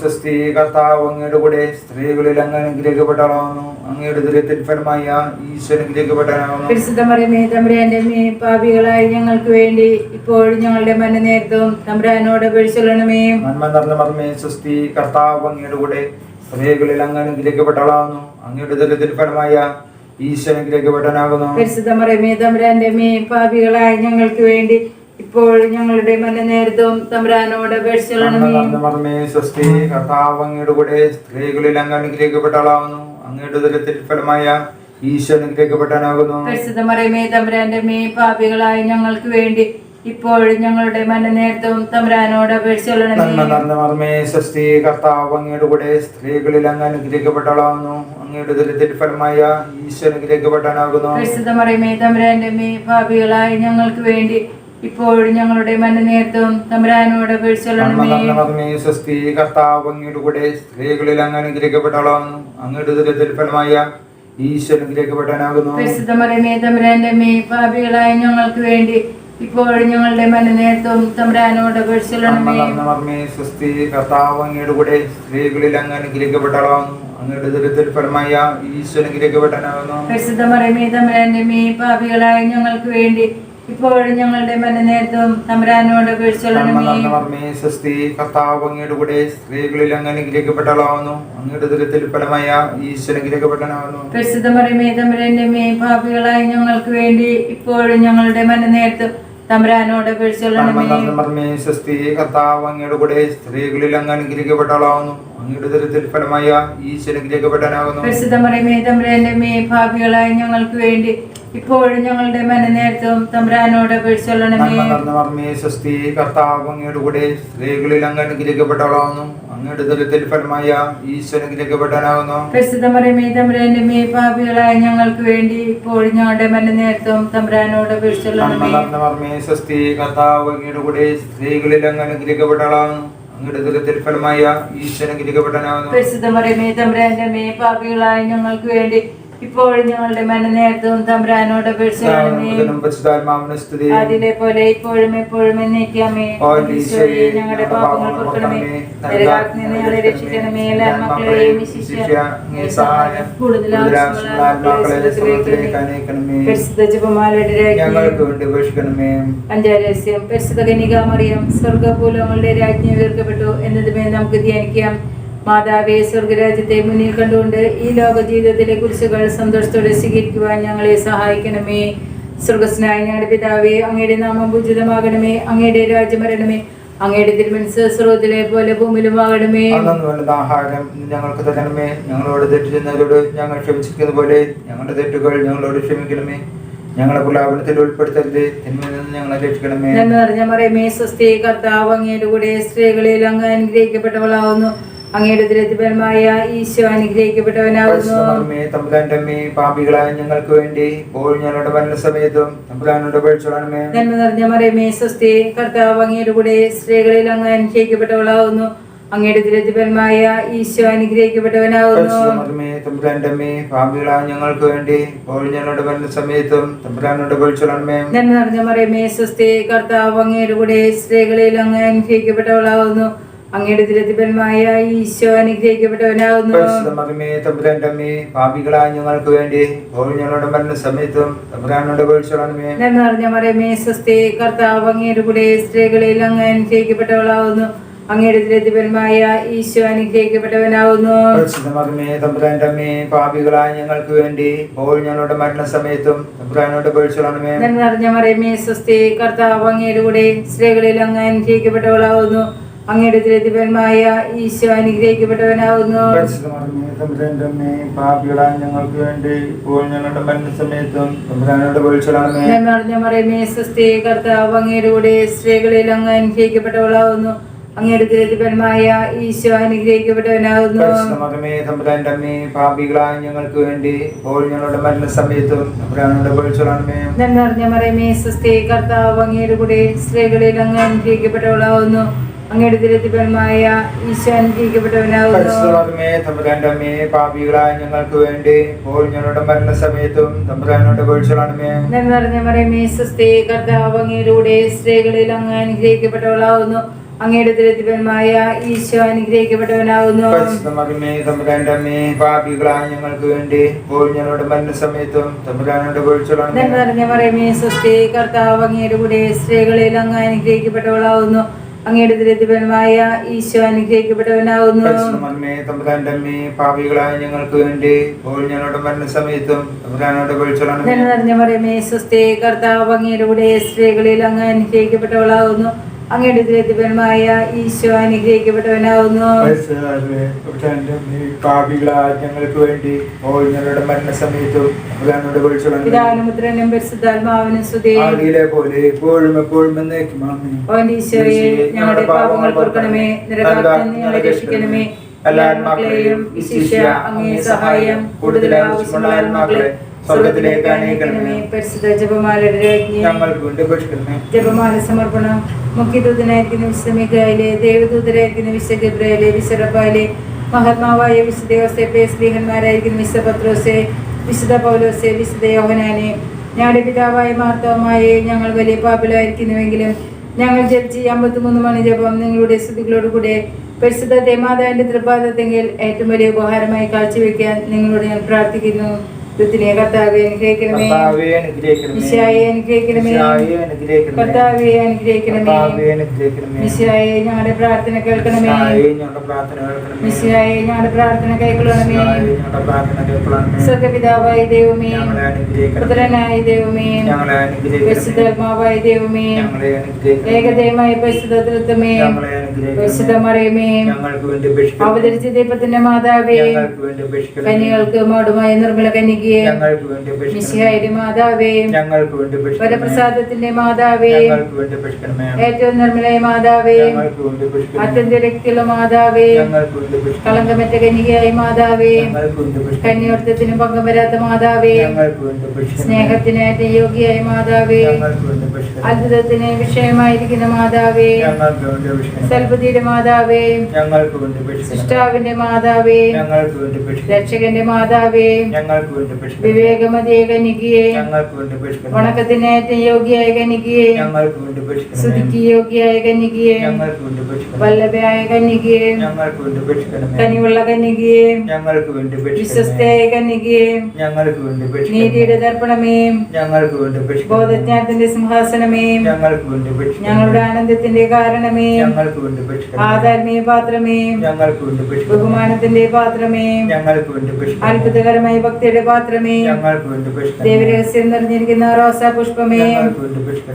സ്വസ്തി കർത്താവ് അങ്ങയുടെ കൂടെ സ്ത്രീകളിൽ അങ്ങ് അനുഗ്രഹിക്കപ്പെട്ടവളാവുന്നു അങ്ങയുടെ തിരുത്തിൽ ഫലമായ ഈശോ അനുഗ്രഹിക്കപ്പെടാനാവുന്നു പരിശുദ്ധമറിയമേ തമ്പുരാന്റെ മേ പാപികളായ ഞങ്ങൾക്ക് വേണ്ടി ഇപ്പോഴും ഞങ്ങളുടെ മനനേരത്തും തമ്പുരാനോട് അപേക്ഷിച്ചോളണമേ നന്മ നിറഞ്ഞ മർമ്മേ സുസ്തി കർത്താവ് അങ്ങയുടെ കൂടെ സ്ത്രീകളിൽ അങ്ങ് അങ്ങയുടെ ദരിദ്ര ഫലമായ ഈശോ അനുഗ്രഹിക്കപ്പെട്ടവനാകുന്നു. പരിശുദ്ധ മറിയമേ തമ്പുരാന്റെ മേ പാപികളായ ഞങ്ങൾക്ക് വേണ്ടി ഇപ്പോൾ ഞങ്ങളുടെ മന നേരത്തും തമ്പുരാനോട് അപേക്ഷിച്ചോളണമേ സ്വസ്തി കർത്താവ് അങ്ങയുടെ കൂടെ സ്ത്രീകളിൽ അങ്ങ് അനുഗ്രഹിക്കപ്പെട്ടവളാവുന്നു അങ്ങയുടെ ദുരത്തിൽ ഫലമായ ഈശോ അനുഗ്രഹിക്കപ്പെട്ടാനാകുന്നു മറിയമേ തമ്പുരാന്റെ മേ പാപികളായ ഞങ്ങൾക്ക് വേണ്ടി ഇപ്പോൾ ഞങ്ങളുടെ മന നേരത്തും തമ്പുരാനോട് അപേക്ഷിച്ചോളണമേ സ്വസ്തി കർത്താവ് അങ്ങയുടെ കൂടെ സ്ത്രീകളിൽ അങ്ങ് അനുഗ്രഹിക്കപ്പെട്ടവളാവുന്നു അങ്ങയുടെ ദരിദ്ര ഫലമായ ഈശോ അനുഗ്രഹിക്കപ്പെട്ടവനാകുന്നു. പരിശുദ്ധ മറിയമേ തമ്പുരാന്റെ മേ പാപികളായ ഞങ്ങൾക്ക് വേണ്ടി ഇപ്പോൾ ഞങ്ങളുടെ മന നേരത്തും തമ്പുരാനോട് സ്വസ്തി കർത്താവ് അങ്ങയുടെ കൂടെ സ്ത്രീകളിൽ അങ്ങ് അനുഗ്രഹിക്കപ്പെട്ടവളാവുന്നു അങ്ങയുടെ ഫലമായ പാപികളായ ഞങ്ങൾക്ക് വേണ്ടി ഇപ്പോൾ ഞങ്ങളുടെ മനനേത്തും തമ്പുരാനോട് അപേക്ഷിച്ചോളണമേ. മർമ്മേ സ്വസ്തി കർത്താവ് അങ്ങയുടെ കൂടെ സ്ത്രീകളിൽ അങ്ങ് അങ്ങയുടെ ഫലമായ പാപികളായ ഞങ്ങൾക്ക് വേണ്ടി ഇപ്പോൾ ഞങ്ങളുടെ മന നേരത്തും തമ്പുരാനോട് അപേക്ഷിച്ചോളണമേ മർമ്മേ സ്വസ്തി കർത്താവ് അങ്ങയുടെ കൂടെ സ്ത്രീകളിൽ അങ്ങ് അങ്ങയുടെ ഫലമായ തമ്പുരാന്റെ മേ പാപികളായ ഞങ്ങൾക്ക് വേണ്ടി ഇപ്പോഴും ഞങ്ങളുടെ മന നേരത്തും തമ്പുരാനോട് മർമ്മേ സ്വസ്തി കർത്താവ് അങ്ങയുടെ കൂടെ സ്ത്രീകളിൽ അങ്ങ് അങ്ങയുടെ ഫലമായ തമ്പുരാന്റെ മേ പാപികളായ ഞങ്ങൾക്ക് വേണ്ടി ഇപ്പോൾ ഞങ്ങളുടെ മന നേരത്തും തമ്പുരാനോട് അപേക്ഷിച്ചോളണമേ മർമ്മേ സ്വസ്തി കർത്താവ് അങ്ങയുടെ കൂടെ സ്ത്രീകളിൽ അങ്ങ് അനുഗ്രഹിക്കപ്പെട്ടവളാവുന്നു അങ്ങയുടെ ദരിദ്ര ഫലമായ ഈശോ അനുഗ്രഹിക്കപ്പെട്ടവനാകുന്നു പരിശുദ്ധ തമ്പുരാന്റെ മേ പാപികളായ ഞങ്ങൾക്ക് വേണ്ടി ഇപ്പോൾ ഞങ്ങളുടെ മന നേരത്തും തമ്പുരാനോട് അപേക്ഷിച്ചോളണമേ മർമ്മേ സ്വസ്തി കർത്താവ് അങ്ങയുടെ കൂടെ സ്ത്രീകളിൽ അങ്ങ് അനുഗ്രഹിക്കപ്പെട്ടവളാവുന്നു. ഫലമായ തമ്പുരാന്റെ മേ പാപികളായ ഞങ്ങൾക്ക് വേണ്ടി ഇപ്പോൾ ഞങ്ങളുടെ മന തമ്പ്രാനോട് അതിലെ പോലെ ഇപ്പോഴും എപ്പോഴും എന്നേക്കാമേ. ഞങ്ങളുടെ പാപങ്ങൾ ഞങ്ങളെ രക്ഷിക്കണമേ. എല്ലാ മക്കളെയും കൂടുതൽ അനേക്കണമേ പരിശുദ്ധ പഞ്ചാരസ്യം പരിശുദ്ധ രാജ്ഞി ഉയർക്കപ്പെട്ടു എന്നതുമേ നമുക്ക് ധ്യാനിക്കാം. മാതാവേ സ്വർഗരാജ്യത്തെ മുന്നിൽ കണ്ടുകൊണ്ട് ഈ ലോക ജീവിതത്തിലെ കുറിച്ചുകൾ സന്തോഷത്തോടെ സ്വീകരിക്കുവാൻ ഞങ്ങളെ സഹായിക്കണമേ. സ്വർഗസ്നായ ഞങ്ങളുടെ പിതാവേ അങ്ങയുടെ നാമം പൂജിതമാകണമേ അങ്ങയുടെ രാജ്യം വരണമേ അങ്ങയുടെ തിരുമനസ് സ്രോതിലെ പോലെ ഭൂമിയിലുമാകണമേ ആഹാരം ഞങ്ങൾക്ക് തരണമേ. ഞങ്ങളോട് തെറ്റ് ചെയ്യുന്നവരോട് ഞങ്ങൾ ക്ഷമിച്ചിരിക്കുന്ന പോലെ ഞങ്ങളുടെ തെറ്റുകൾ ഞങ്ങളോട് ക്ഷമിക്കണമേ. ഞങ്ങളെ പ്രലാപനത്തിൽ ഉൾപ്പെടുത്തരുത്. തിന്മയിൽ നിന്ന് ഞങ്ങളെ രക്ഷിക്കണമേ. എന്ന് പറഞ്ഞ മറിയമേ സ്വസ്തി കർത്താവ് അങ്ങയുടെ കൂടെ സ്ത്രീകളിൽ അങ്ങ് അനുഗ്രഹിക്കപ്പെട്ടവളാവുന്നു. അങ്ങയുടെ ദുരിതപരമായ ഈശോ അനുഗ്രഹിക്കപ്പെട്ടവനാകുന്നു പാപികളായ ഞങ്ങൾക്ക് വേണ്ടി ഇപ്പോൾ ഞങ്ങളുടെ മരണ സമയത്തും തമ്പുരാനോട് പേടിച്ചോളണമേ നന്മ നിറഞ്ഞ മറിയമേ സ്വസ്തി കർത്താവ് അങ്ങയുടെ കൂടെ സ്ത്രീകളിൽ അങ്ങ് അനുഗ്രഹിക്കപ്പെട്ടവളാകുന്നു അങ്ങയുടെ ദുരിതപരമായ ഈശോ അനുഗ്രഹിക്കപ്പെട്ടവനാകുന്നു പാപികളായ ഞങ്ങൾക്ക് വേണ്ടി ഇപ്പോൾ ഞങ്ങളുടെ മരണ സമയത്തും തമ്പുരാനോട് പേടിച്ചോളണമേ നന്മ നിറഞ്ഞ മറിയമേ സ്വസ്തി കർത്താവ് അങ്ങയുടെ കൂടെ സ്ത്രീകളിൽ അങ്ങ് അനുഗ്രഹിക്കപ്പെട്ടവളാവുന്നു. അങ്ങയുടെ ദുരിതപരമായ ഈശോ അനുഗ്രഹിക്കപ്പെട്ടവനാകുന്നു. പരിശുദ്ധമേ തമ്പുരാന്റെ അമ്മേ പാപികളായ ഞങ്ങൾക്ക് വേണ്ടി ഞങ്ങളുടെ മരണ സമയത്തും തമ്പുരാനോട് നിറഞ്ഞ മറിയമേ സ്വസ്തി കർത്താവ് അങ്ങയുടെ കൂടെ സ്ത്രീകളിൽ അങ്ങ് അനുഗ്രഹിക്കപ്പെട്ടവളാകുന്നു. അങ്ങയുടെ ദുരിതപരമായ ഈശോ അനുഗ്രഹിക്കപ്പെട്ടവനാകുന്നു. പരിശുദ്ധമേ തമ്പുരാന്റെ അമ്മേ പാപികളായ ഞങ്ങൾക്ക് വേണ്ടി ഞങ്ങളുടെ മരണസമയത്തും തമ്പുരാനോട് പേടിച്ചോളണമേ നന്മ നിറഞ്ഞ മറിയമേ സ്വസ്തി കർത്താവ് അങ്ങയുടെ കൂടെ സ്ത്രീകളിൽ അങ്ങ് അനുഗ്രഹിക്കപ്പെട്ടവളാവുന്നു അങ്ങയുടെ ദുരിതപരമായ ഈശോ അനുഗ്രഹിക്കപ്പെട്ടവനാകുന്നു. ഞങ്ങൾക്ക് വേണ്ടി ഇപ്പോൾ ഞങ്ങളുടെ മരണസമയത്തും തമ്പുരാനോട് പേടിച്ചോളണമേ നന്മ നിറഞ്ഞ മറിയമേ സ്വസ്തി കർത്താവ് അങ്ങയുടെ സ്ത്രീകളിൽ അങ്ങ് അനുഗ്രഹിക്കപ്പെട്ടവളാകുന്നു. അങ്ങയുടെ ദുരിതപരമായ ഈശോ അനുഗ്രഹിക്കപ്പെട്ടവനാകുന്നു. പാപികളായ ഞങ്ങൾക്ക് വേണ്ടി ഇപ്പോൾ ഞങ്ങളുടെ മരണസമയത്തും നിറഞ്ഞ മറിയമേ സ്വസ്തി കർത്താവ് അങ്ങയുടെ കൂടെ സ്ത്രീകളിൽ അങ്ങ് അനുഗ്രഹിക്കപ്പെട്ടവളാവുന്നു അങ്ങയുടെ പാപികളായ ഞങ്ങൾക്ക് വേണ്ടി ഇപ്പോൾ ഞങ്ങളുടെ മരണസമയത്തും തമ്പുരാനോട് പേടിച്ചോളണമേ നന്മ നിറഞ്ഞ മറിയമേ സ്വസ്തി കർത്താവ് അങ്ങയുടെ സ്ത്രീകളിൽ അങ്ങ് അനുഗ്രഹിക്കപ്പെട്ടവളാവുന്നു അങ്ങയുടെ തിരുത്തിപരമായ ഈശോ അനുഗ്രഹിക്കപ്പെട്ടവനാവുന്നു പാപികളായ ഞങ്ങൾക്ക് വേണ്ടി ഇപ്പോൾ ഞങ്ങളുടെ മരണസമയത്തും തമ്പുരാനോട് നന്മ നിറഞ്ഞ മറിയമേ സ്വസ്തി കർത്താവ് അങ്ങയുടെ കൂടെ സ്ത്രീകളിൽ അങ്ങ് അനുഗ്രഹിക്കപ്പെട്ടവളാവുന്നു അങ്ങയുടെ ദരിദ്രമായ ഈശോ അനുഗ്രഹിക്കപ്പെട്ടവനാകുന്നു പരിശുദ്ധമേ തമ്പുരാന്റെ അമ്മേ പാപികളായ ഞങ്ങൾക്ക് വേണ്ടി ഇപ്പോൾ ഞങ്ങളുടെ മരണസമയത്തും തമ്പുരാനോട് നിറഞ്ഞ പറയുമേ സ്വസ്ഥേ കർത്താവ് അങ്ങയുടെ കൂടെ സ്ത്രീകളിൽ അങ്ങ് അനുഗ്രഹിക്കപ്പെട്ടവളാവുന്നു. അങ്ങയുടെ ദരിദ്രമായ ഈശോ അനുഗ്രഹിക്കപ്പെട്ടവനാവുന്നു. പാപികളായ ഞങ്ങൾക്ക് വേണ്ടി ഞങ്ങളുടെ മരണസമയത്തും തമ്പുരാനോട് വിളിച്ചോളണം പിതാവിനും പുത്രനും പരിശുദ്ധാത്മാവിനും ആദിയിലെ പോലെ എപ്പോഴും എപ്പോഴും എന്നേക്കും. ഈശോയെ ഞങ്ങളുടെ പാപങ്ങൾ പൊറുക്കണമേ. നിരകാലത്ത് ഞങ്ങളെ രക്ഷിക്കണമേ. എല്ലാ ആത്മാക്കളെയും വിശിഷ്യ അങ്ങേ സഹായം. കൂടുതൽ ആവശ്യമുള്ള ആത്മാക്കളെ സ്വർഗത്തിലേക്ക് അനയിക്കണമേ പരിശുദ്ധ ജപമാലയുടെ രാജ്ഞി ഞങ്ങൾക്ക് വേണ്ടി ഭക്ഷിക്കണമേ ജപമാല സമർപ്പണം മുഖ്യദൂതനായിരിക്കുന്ന വിശുദ്ധ മിഖായിലെ ദേവദൂതരായിരിക്കുന്ന വിശുദ്ധ ഗബ്രയിലെ വിശുദ്ധപ്പായിലെ മഹാത്മാവായ വിശുദ്ധ സ്ത്രീഹന്മാരായിരിക്കുന്ന വിശുദ്ധ പത്രോസെ വിശുദ്ധ പൗലോസെ വിശുദ്ധ യോഹനാനെ ഞങ്ങളുടെ പിതാവായ മാർത്തവമായ ഞങ്ങൾ വലിയ പാപ്പിലായിരിക്കുന്നുവെങ്കിലും ഞങ്ങൾ ജപിച്ച് അമ്പത്തിമൂന്ന് മണി ജപം നിങ്ങളുടെ സ്തുതികളോടുകൂടെ പരിശുദ്ധ ദേമാതാവിന്റെ തൃപാദത്തെങ്കിൽ ഏറ്റവും വലിയ ഉപഹാരമായി കാഴ്ചവെക്കാൻ നിങ്ങളോട് ഞാൻ പ്രാർത്ഥിക്കുന്നു. ഋത്തിനെ കർത്താവെ അനുഗ്രഹിക്കണമേ. കർത്താവേ അനുഗ്രഹിക്കണമേ. കർത്താവെ അനുഗ്രഹിക്കണമേ. മിശിഹായെ ഞങ്ങളുടെ പ്രാർത്ഥന കേൾക്കണമേ. മിശിഹായെ ഞങ്ങളുടെ പ്രാർത്ഥന കൈക്കൊള്ളണമേ. സ്വർഗപിതാവായ ദൈവമേ. പുത്രനായ ദൈവമേ. പരിശുദ്ധാത്മാവായ ദൈവമേ. ഏകദൈവമായ പരിശുദ്ധ തൃത്വമേ മറിയമേ അപേക്ഷിക്കണമേ. അവതരിച്ച ദീപത്തിന്റെ മാതാവേ കനികൾക്ക് മോടുമായ നിർമ്മല അപേക്ഷിക്കണമേ. മിശിഹായുടെ മാതാവേ. വരപ്രസാദത്തിന്റെ മാതാവേ. ഏറ്റവും നിർമ്മലയ മാതാവേ ഞങ്ങൾക്ക് വേണ്ടി അപേക്ഷിക്കണമേ. അത്യന്ത മാതാവേ. കളങ്കമറ്റ കന്യകയായ മാതാവേ. കന്യോർത്ഥത്തിന് പങ്കം വരാത്ത മാതാവേ. സ്നേഹത്തിന് യോഗ്യയായ മാതാവേ. അത്ഭുതത്തിന് വിഷയമായിരിക്കുന്ന മാതാവേ സൽബുദ്ധിയുടെ മാതാവേ ഞങ്ങൾക്ക് വേണ്ടി. സൃഷ്ടാവിന്റെ മാതാവേ ഞങ്ങൾക്ക് വേണ്ടി. രക്ഷകന്റെ മാതാവേ ഞങ്ങൾക്ക് വേണ്ടി. വിവേകമതിയെ കനികയെ ഞങ്ങൾക്ക് വേണ്ടി ഏറ്റവും യോഗ്യയായ കനികയെ ഞങ്ങൾക്ക് വേണ്ടി. സ്തുതിക്ക് യോഗ്യയായ ഗണികിയെ ഞങ്ങൾക്ക് വേണ്ടി. വല്ലഭയായ ഗണികിയെ ഞങ്ങൾക്ക് വേണ്ടി. കനിവുള്ള ഗണികിയെ ഞങ്ങൾക്ക് വേണ്ടി. വിശ്വസ്തയായ ഗണികിയെ ഞങ്ങൾക്ക് വേണ്ടി. നീതിയുടെ ദർപ്പണമേ ഞങ്ങൾക്ക് വേണ്ടി. ബോധജ്ഞാനത്തിന്റെ സിംഹാസനമേ ഞങ്ങൾക്ക് വേണ്ടി. ഞങ്ങളുടെ ആനന്ദത്തിന്റെ കാരണമേ ഞങ്ങൾക്ക് വേണ്ടി. പാത്രമേ ഞങ്ങൾക്ക് വേണ്ടി ബഹുമാനത്തിന്റെ പാത്രമേ ഞങ്ങൾക്ക് വേണ്ടി. അത്ഭുതകരമായ ഭക്തിയുടെ പാത്രമേ ഞങ്ങൾക്ക് വേണ്ടി ദേവരഹസ്യം നിറഞ്ഞിരിക്കുന്ന റോസാ പുഷ്പമേ.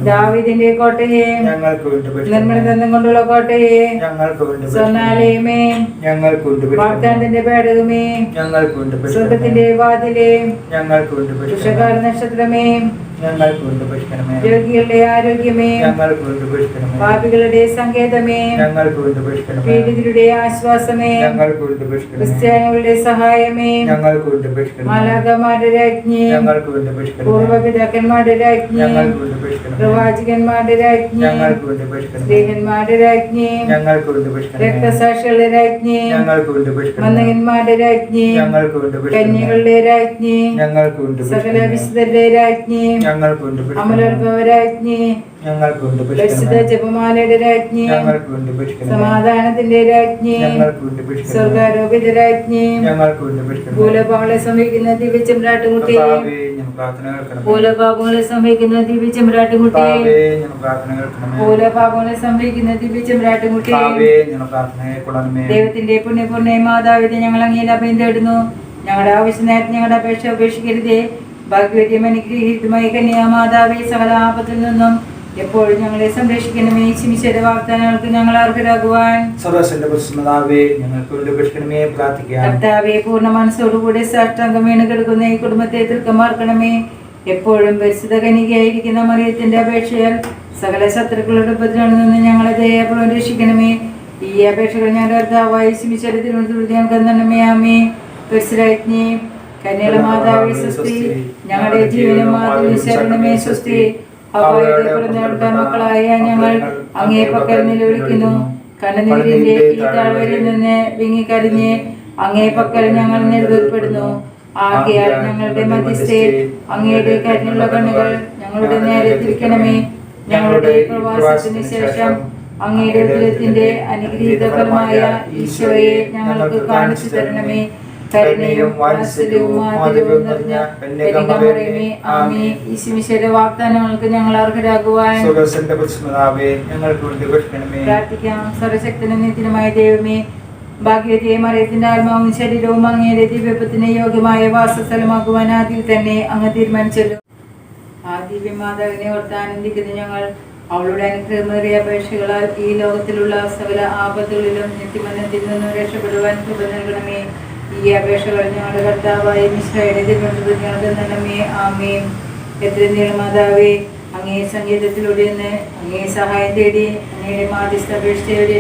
ദാവിദിന്റെ കോട്ടയെ ഞങ്ങൾക്ക് വേണ്ടി. നിർമ്മലതന്തം കൊണ്ടുള്ള കോട്ടയെ ഞങ്ങൾക്ക് വേണ്ടി. സ്വർണാലയമേ ഞങ്ങൾക്ക് വേണ്ടി. വാഗ്ദാനത്തിന്റെ പേടകമേ ഞങ്ങൾക്ക് വേണ്ടി. സ്വർഗത്തിന്റെ വാതിലേ ഞങ്ങൾക്ക് വേണ്ടി നക്ഷത്രമേ ഞങ്ങൾക്ക് വേണ്ടി പുഷ്കരമേ രോഗികളുടെ ആരോഗ്യമേ ഞങ്ങൾക്ക് വേണ്ടി പുഷ്കരമേ പാപികളുടെ സങ്കേതമേ ഞങ്ങൾക്ക് വേണ്ടി പുഷ്കരമേ പീഡിതരുടെ ആശ്വാസമേ ഞങ്ങൾക്ക് വേണ്ടി പുഷ്കരമേ ക്രിസ്ത്യാനികളുടെ സഹായമേ ഞങ്ങൾക്ക് വേണ്ടി പുഷ്കരമേ മാലാകമാരുടെ രാജ്ഞി ഞങ്ങൾക്ക് വേണ്ടി അപേക്ഷിക്കണമേ. പൂർവപിതാക്കന്മാരുടെ രാജ്ഞി ഞങ്ങൾക്ക് വേണ്ടി അപേക്ഷിക്കണമേ. പ്രവാചകന്മാരുടെ രാജ്ഞി ഞങ്ങൾക്ക് വേണ്ടി അപേക്ഷിക്കണമേ. സ്ത്രീഹന്മാരുടെ രാജ്ഞി ഞങ്ങൾക്ക് വേണ്ടി അപേക്ഷിക്കണമേ. രക്തസാക്ഷികളുടെ രാജ്ഞി ഞങ്ങൾക്ക് വേണ്ടി അപേക്ഷിക്കണമേ. മന്ദകന്മാരുടെ രാജ്ഞി ഞങ്ങൾക്ക് വേണ്ടി അപേക്ഷിക്കണമേ. കന്യകളുടെ രാജ്ഞി ഞങ്ങൾക്ക് വേണ്ടി സകല. വിശുദ്ധരുടെ രാജ്ഞി ഞങ്ങൾക്ക് വേണ്ടി അപേക്ഷിക്കണമേ. അമലോത്ഭവ രാജ്ഞി ഞങ്ങൾക്ക് വേണ്ടി പരിശുദ്ധ അപേക്ഷിക്കണമേ. ജപമാലയുടെ രാജ്ഞി. സമാധാനത്തിന്റെ രാജ്ഞി. സ്വർഗാരോപിത രാജ്ഞി. ഭൂലപാവങ്ങളെ സമീപിക്കുന്ന കേൾക്കണമേ. ഭൂലപാപങ്ങളെ സമീപിക്കുന്ന കേൾക്കണമേ. ഭൂലപാപങ്ങളെ സമീപിക്കുന്ന കേൾക്കണമേ. ദൈവത്തിന്റെ പുണ്യപൂർണ മാതാവിനെ ഞങ്ങൾ അങ്ങയിൽ അഭയം തേടുന്നു ഞങ്ങളുടെ ആവശ്യ നേരത്തെ ഞങ്ങളുടെ അപേക്ഷ ഉപേക്ഷിക്കരുതേ ഭാഗ്യവര്യം അനുഗ്രഹീതമായി കന്യാമാതാവേ സകല ആപത്തിൽ നിന്നും എപ്പോഴും ഞങ്ങളെ സംരക്ഷിക്കണമേ. ശിമിശയുടെ വാഗ്ദാനങ്ങൾക്ക് ഞങ്ങൾ അർഹരാകുവാൻ. ഞങ്ങൾക്ക് വേണ്ടി കർത്താവെ പൂർണ മനസ്സോടുകൂടി സാഷ്ടാംഗം വീണ് കിടക്കുന്ന ഈ കുടുംബത്തെ തൃക്കമാർക്കണമേ. എപ്പോഴും പരിശുദ്ധ കനികയായിരിക്കുന്ന മറിയത്തിന്റെ അപേക്ഷയാൽ സകല ശത്രുക്കളുടെ ഉപദ്രവങ്ങളിൽ നിന്ന് ഞങ്ങളെ ദയാപൂർവം രക്ഷിക്കണമേ. ഈ അപേക്ഷകൾ ഞങ്ങളുടെ കർത്താവായി തിരുവനന്തപുരത്ത് ഞങ്ങൾക്ക് തന്നണമേ ആമേ പരിശുരാജ്ഞി സ്വസ്തി ഞങ്ങളുടെ ജീവനും മാതാവിനും ശരണമേ സ്വസ്തി. ഹവായുടെ പിറന്നെടുത്ത മക്കളായ ഞങ്ങൾ അങ്ങേ പക്കൽ നിലവിളിക്കുന്നു. കണ്ണുനീരിന്റെ ഈ താഴ്വരയിൽ നിന്ന് വിങ്ങിക്കരിഞ്ഞ് അങ്ങേ പക്കൽ ഞങ്ങൾ ആകയാൽ ഞങ്ങളുടെ മധ്യസ്ഥേ അങ്ങയുടെ കരുണുള്ള കണ്ണുകൾ ഞങ്ങളുടെ നേരെ തിരിക്കണമേ. ഞങ്ങളുടെ പ്രവാസത്തിന് ശേഷം അങ്ങയുടെ അനുഗ്രഹീത ഫലമായ ഈശോയെ ഞങ്ങൾക്ക് കാണിച്ചു തരണമേ. കരുണയും വാത്സല്യവും മാധുര്യവും നിറഞ്ഞ ആമേ. വാഗ്ദാനങ്ങൾക്ക് ഞങ്ങൾ അർഹരാകുവാൻ സുഖസിന്റെ പുഷ്മതാവേ ഞങ്ങൾക്ക് വേണ്ടി ഭക്ഷണമേ പ്രാർത്ഥിക്കാം. സർവശക്തനും നിത്യനുമായ ദൈവമേ ഭാഗ്യവതിയെ മറിയത്തിന്റെ ആത്മാവും ശരീരവും അങ്ങയുടെ ദിവ്യപത്തിന് യോഗ്യമായ വാസസ്ഥലമാക്കുവാൻ ആദ്യം തന്നെ അങ്ങ് തീരുമാനിച്ചല്ലോ. ആ ദിവ്യമാതാവിനെ ഓർത്ത് ആനന്ദിക്കുന്ന ഞങ്ങൾ അവളുടെ അനുഗ്രഹമേറിയ അപേക്ഷകളാൽ ഈ ലോകത്തിലുള്ള സകല ആപത്തുകളിലും നിത്യമനത്തിൽ നിന്നും രക്ഷപ്പെടുവാൻ കൃപ നൽകണമേ. ഈ അപേക്ഷകൾ ഞങ്ങളുടെ കർത്താവായ മിശ്രയുടെ എത്ര നീളമാതാവേ അങ്ങേ സംഗീതത്തിലൂടെ നിന്ന് അങ്ങേ സഹായം തേടി അങ്ങയുടെ മാധ്യസ്ഥ അപേക്ഷയുടെ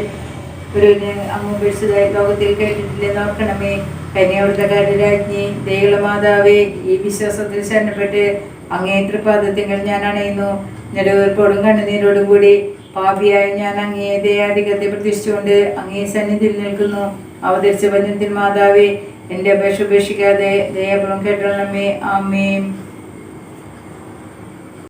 ഒരു അങ്ങ് ഉപേക്ഷിച്ചതായി ലോകത്തിൽ കേട്ടിട്ടില്ലേ നോക്കണമേ കന്യാവൃത്തക്കാരുടെ രാജ്ഞി ദയുള്ള മാതാവേ ഈ വിശ്വാസത്തിൽ ശരണപ്പെട്ട് അങ്ങേ തൃപാദത്തിങ്ങൾ ഞാൻ അണയുന്നു. നെടുവേർപ്പോടും കണ്ണുനീരോടും കൂടി പാപിയായ ഞാൻ അങ്ങേ ദയാധികത്തെ പ്രതീക്ഷിച്ചുകൊണ്ട് അങ്ങേ സന്നിധിയിൽ നിൽക്കുന്നു. അവതരിച്ച വന്യത്തിൻ മാതാവേ എന്റെ അപേക്ഷ ഉപേക്ഷിക്കാതെ ദയപുറം കേട്ടണമേ. ആമേം